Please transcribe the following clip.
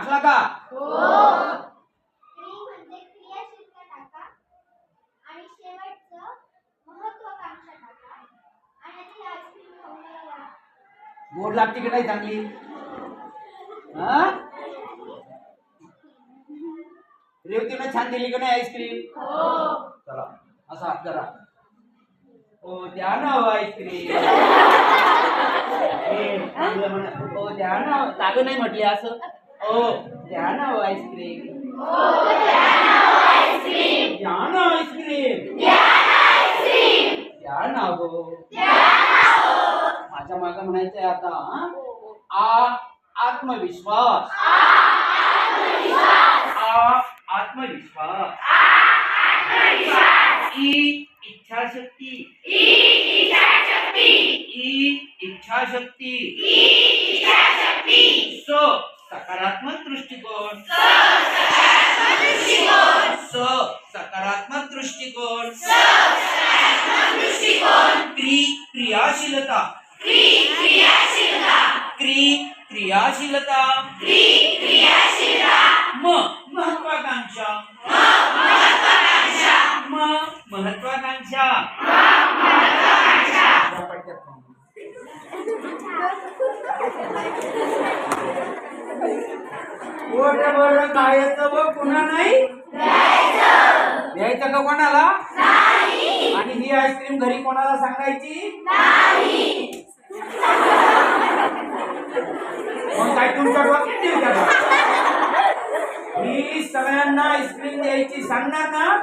असला का? क्री म्हणजे क्रियाशीलता टाका आणि शेवटचं महत्वाकांक्षा टाका. आणि ती आईस्क्रीम खाऊन मला वाढा. गोड लागते की नाही चांगली? हा? रेवतीनं छान दिली की नाही आईस्क्रीम? चला असा हात करा. ओ द्या ना हो आईस्क्रीम. ओ द्या ना हो. जागं नाही म्हटले असं? ओ द्या ना हो आईस्क्रीम द्या ना आईस्क्रीम द्या ना हो माझ्या मागं म्हणायचंय आता हं? आ आत्मविश्वास. आ आत्मविश्वास. ई इच्छाशक्ती. ई इच्छाशक्ती. स सकारात्मक दृष्टिकोन. स सकारात्मक दृष्टिकोन. क्री क्रियाशीलता. क्री क्रियाशीलता. म महत्वाकांक्षा. म महत्वाकांक्षा. या पटकन. पोट भरून खायचं व पुन्हा नाही? द्यायचं. का कोणाला? आणि ही आईस्क्रीम घरी कोणाला सांगायची? मग काय तुमच्या डोक्यात येईल का? ही सगळ्यांना आईस्क्रीम द्यायची सांगणार ना?